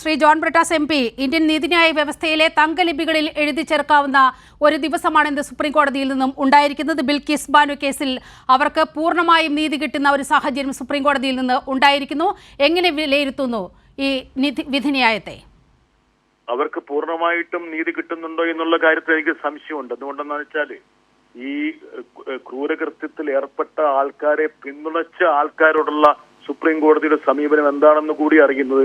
Shri John Brittas M P Indian നീതിന്യായ വ്യവസ്ഥയിലെ തങ്കലിപികളിൽ എഴുതി ചേർക്കാവുന്ന ഒരു ദിവസമാണ് ഇന്ന് സുപ്രീം കോടതിയിൽ നിന്നും ഉണ്ടായിരിക്കുന്നത്. ബിൽക്കിസ് ബാനു കേസിൽ അവർക്ക് പൂർണമായും നീതി കിട്ടുന്ന ഒരു സാഹചര്യം സുപ്രീം കോടതിയിൽ നിന്ന് ഉണ്ടായിരിക്കുന്നു. എങ്ങനെ വിലയിരുത്തുന്നു ഈ വിധിന്യായത്തെ? അവർക്ക് പൂർണമായിട്ടും നീതി കിട്ടുന്നുണ്ടോ എന്നുള്ള കാര്യത്തിൽ എനിക്ക് സംശയമുണ്ട്. എന്തുകൊണ്ടെന്ന് വെച്ചാൽ ഈ ക്രൂരകൃത്യത്തിൽ ഏർപ്പെട്ട ആൾക്കാരെ പിന്തുണച്ച ആൾക്കാരോടുള്ള സുപ്രീം കോടതിയുടെ സമീപനം എന്താണെന്ന് കൂടി അറിയുന്നത്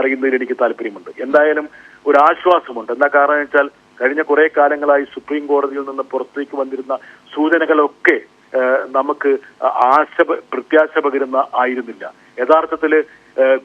അറിയുന്നതിൽ എനിക്ക് താല്പര്യമുണ്ട്. എന്തായാലും ഒരു ആശ്വാസമുണ്ട്. എന്താ കാരണം വെച്ചാൽ കഴിഞ്ഞ കുറെ കാലങ്ങളായി സുപ്രീം കോടതിയിൽ നിന്ന് പുറത്തേക്ക് വന്നിരുന്ന സൂചനകളൊക്കെ നമുക്ക് ആശ പ്രത്യാശ പകരുന്ന ആയിരുന്നില്ല. യഥാർത്ഥത്തിൽ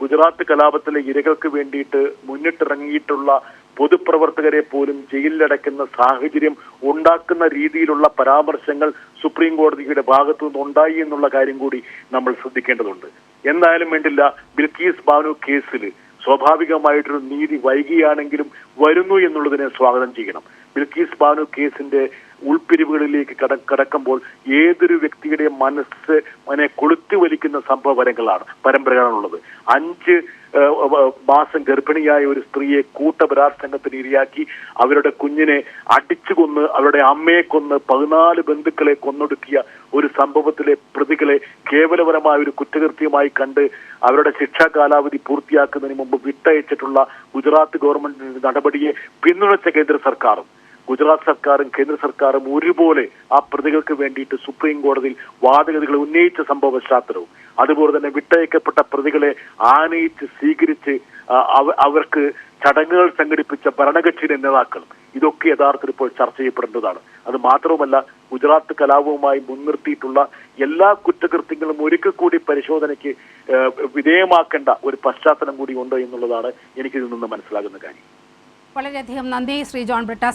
ഗുജറാത്ത് കലാപത്തിലെ ഇരകൾക്ക് വേണ്ടിയിട്ട് മുന്നിട്ടിറങ്ങിയിട്ടുള്ള പൊതുപ്രവർത്തകരെ പോലും ജയിലിലടയ്ക്കുന്ന സാഹചര്യം ഉണ്ടാക്കുന്ന രീതിയിലുള്ള പരാമർശങ്ങൾ സുപ്രീം കോടതിയുടെ ഭാഗത്തു നിന്നുണ്ടായി എന്നുള്ള കാര്യം കൂടി നമ്മൾ ശ്രദ്ധിക്കേണ്ടതുണ്ട്. എന്തായാലും വേണ്ടില്ല ബിൽക്കീസ് ബാനു കേസിൽ സ്വാഭാവികമായിട്ടൊരു നീതി വൈകിയാണെങ്കിലും വരുന്നു എന്നുള്ളതിനെ സ്വാഗതം ചെയ്യണം. ബിൽക്കീസ് ബാനു കേസിന്റെ ഉൾപ്പിരിവുകളിലേക്ക് കട കടക്കുമ്പോൾ ഏതൊരു വ്യക്തിയുടെ മനസ്സ് മനെ കൊളുത്തി വലിക്കുന്ന സംഭവപരങ്ങളാണ് പരമ്പരകളാണുള്ളത്. അഞ്ച് മാസം ഗർഭിണിയായ ഒരു സ്ത്രീയെ കൂട്ടബലാത്സംഗത്തിന് ഇരയാക്കി അവരുടെ കുഞ്ഞിനെ അടിച്ചു കൊന്ന് അവരുടെ അമ്മയെ കൊന്ന് പതിനാല് ബന്ധുക്കളെ കൊന്നൊടുക്കിയ ഒരു സംഭവത്തിലെ പ്രതികളെ കേവലപരമായ ഒരു കുറ്റകൃത്യമായി കണ്ട് അവരുടെ ശിക്ഷാ കാലാവധി പൂർത്തിയാക്കുന്നതിന് മുമ്പ് വിട്ടയച്ചിട്ടുള്ള ഗുജറാത്ത് ഗവൺമെന്റിന്റെ നടപടിയെ പിന്തുണച്ച കേന്ദ്ര സർക്കാരും ഗുജറാത്ത് സർക്കാരും കേന്ദ്ര സർക്കാരും ഒരുപോലെ ആ പ്രതികൾക്ക് വേണ്ടിയിട്ട് സുപ്രീം കോടതിയിൽ വാദഗതികൾ ഉന്നയിച്ച സംഭവ പശ്ചാത്തലവും അതുപോലെ തന്നെ വിട്ടയക്കപ്പെട്ട പ്രതികളെ ആനയിച്ച് സ്വീകരിച്ച് അവർക്ക് ചടങ്ങുകൾ സംഘടിപ്പിച്ച ഭരണകക്ഷിയുടെ നേതാക്കൾ ഇതൊക്കെ യഥാർത്ഥത്തിൽ ഇപ്പോൾ ചർച്ച ചെയ്യപ്പെടേണ്ടതാണ്. അത് മാത്രവുമല്ല ഗുജറാത്ത് കലാപവുമായി മുൻനിർത്തിയിട്ടുള്ള എല്ലാ കുറ്റകൃത്യങ്ങളും ഒരിക്കൽ കൂടി പരിശോധനയ്ക്ക് വിധേയമാക്കേണ്ട ഒരു പശ്ചാത്തലം കൂടി ഉണ്ട് എന്നുള്ളതാണ് എനിക്കിതിൽ നിന്ന് മനസ്സിലാകുന്ന കാര്യം. വളരെയധികം നന്ദി ശ്രീ ജോൺ ബ്രിട്ടാസ്.